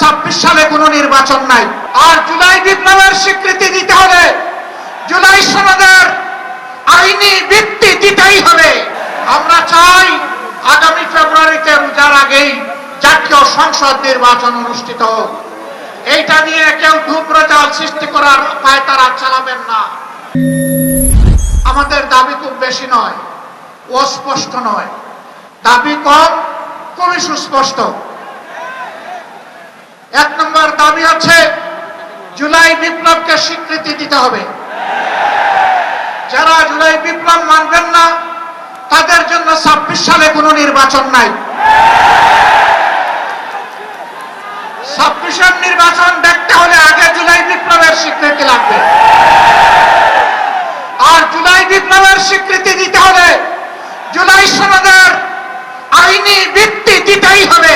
ছাব্বিশ সালে কোনো নির্বাচন নাই। আর জুলাই বিপ্লবের স্বীকৃতি দিতে হলে জুলাই সনদের আইনি ভিত্তি দিতেই হবে। আমরা চাই আগামী ফেব্রুয়ারিতে রোজার আগেই জাতীয় সংসদ নির্বাচন অনুষ্ঠিত হোক। এইটা নিয়ে কেউ ধূম্রজাল সৃষ্টি করার পায় তারা চালাবেন না। আমাদের দাবি খুব বেশি নয়, অস্পষ্ট নয়। দাবি কম খুবই সুস্পষ্ট। এক নম্বর দাবি হচ্ছে, জুলাই বিপ্লবকে স্বীকৃতি দিতে হবে। যারা জুলাই বিপ্লব মানবেন না, তাদের জন্য ছাব্বিশ সালে কোনো নির্বাচন নাই। ছাব্বিশের নির্বাচন দেখতে হলে আগে জুলাই বিপ্লবের স্বীকৃতি লাগবে। আর জুলাই বিপ্লবের স্বীকৃতি দিতে হলে জুলাই সনদের আইনি ভিত্তি দিতেই হবে।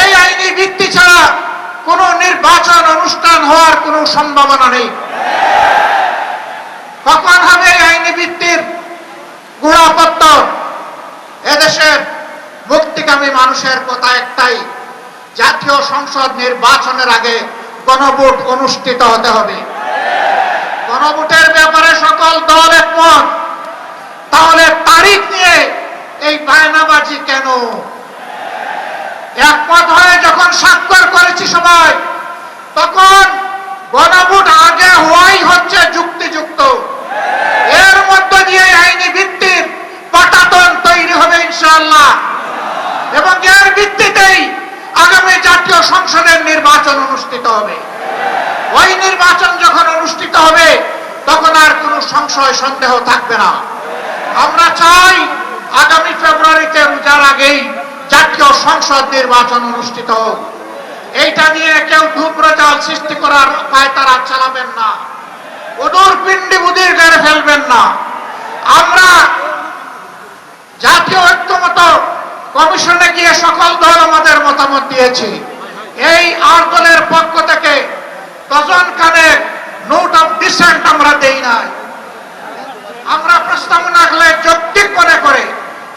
এই আইনি ভিত্তি ছাড়া কোনো নির্বাচন অনুষ্ঠান হওয়ার কোনো সম্ভাবনা নেই। কখন হবে আইনি ভিত্তির গোড়াপত্তর এদেশের মুক্তিকামী মানুষের কথা একটাই, জাতীয় সংসদ নির্বাচনের আগে গণভোট অনুষ্ঠিত হতে হবে। গণভোটের ব্যাপারে সকল দল একমত। তাহলে তারিখ নিয়ে এই বায়নাবাজি কেন একমত হয়ে যখন স্বাক্ষর করেছি সবাই, তখন গণভোট আগে হওয়াই হচ্ছে যুক্তিযুক্ত। এর মধ্য দিয়ে আইনি ভিত্তির পটাতন তৈরি হবে ইনশাআল্লাহ। এবং এর ভিত্তিতেই আগামী জাতীয় সংসদের নির্বাচন অনুষ্ঠিত হবে। ওই নির্বাচন যখন অনুষ্ঠিত হবে, তখন আর কোনো সংশয়, সন্দেহ থাকবে না। আমরা চাই আগামী ফেব্রুয়ারিতে রোজার আগেই জাতীয় সংসদ নির্বাচন অনুষ্ঠিত হোক। এইটা নিয়ে কেউ ধূম্রজাল সৃষ্টি করার পায় তারা চালাবেন না। গেড়ে ফেলবেন না। আমরা জাতীয় ঐক্যমত কমিশনে গিয়ে সকল দল আমাদের মতামত দিয়েছি। এই আট দলের পক্ষ থেকে ডজন কানে নোট অফ ডিসেন্ট আমরা দেই নাই। আমরা প্রস্তাবনা হলে করে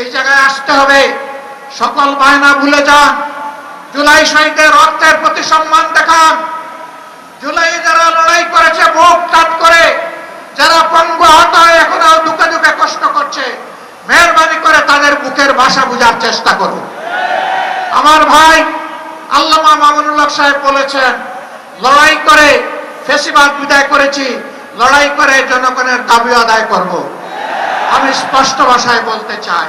এই জায়গায় আসতে হবে। সকল বায়না ভুলে যান। জুলাই শহীদের রক্তের প্রতি সম্মান দেখান। জুলাই যারা লড়াই করেছে বুক টাট করে, যারা পঙ্গু আহত হয়ে, এখনও দুঃখে দুঃখে কষ্ট করছে। মেহরবানি করে তাদের বুকের ভাষা বোঝার চেষ্টা করুন। আমার ভাই আল্লামা মামুনুল্লাহ সাহেব বলেছেন, লড়াই করে ফেসিবাদ বিদায় করেছি, লড়াই করে জনগণের দাবি আদায় করব। আমি স্পষ্ট ভাষায় বলতে চাই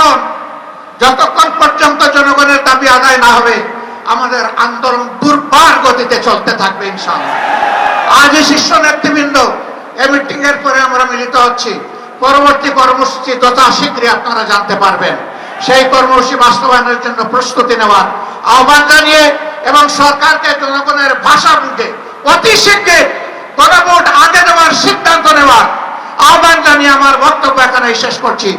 হন যতক্ষণ পর্যন্ত জনগণের দাবি আদায় না হবে, আমাদের আন্দোলন দুর্বার গতিতে চলতে থাকবে ইনশাআল্লাহ। আজই শীর্ষ নেতৃবৃন্দ এই মিটিং এর পরে আমরা মিলিত হচ্ছি। পরবর্তী কর্মসূচি যথা শীঘ্রই আপনারা জানতে পারবেন। সেই কর্মসূচি বাস্তবায়নের জন্য প্রস্তুতি নেওয়ার আহ্বান জানিয়ে এবং সরকারকে জনগণের ভাষা বুঝে অতি শীঘ্রে গণভোট আগে দেওয়ার সিদ্ধান্ত নেওয়ার আহ্বান জানিয়ে আমার বক্তব্য এখানে শেষ করছি।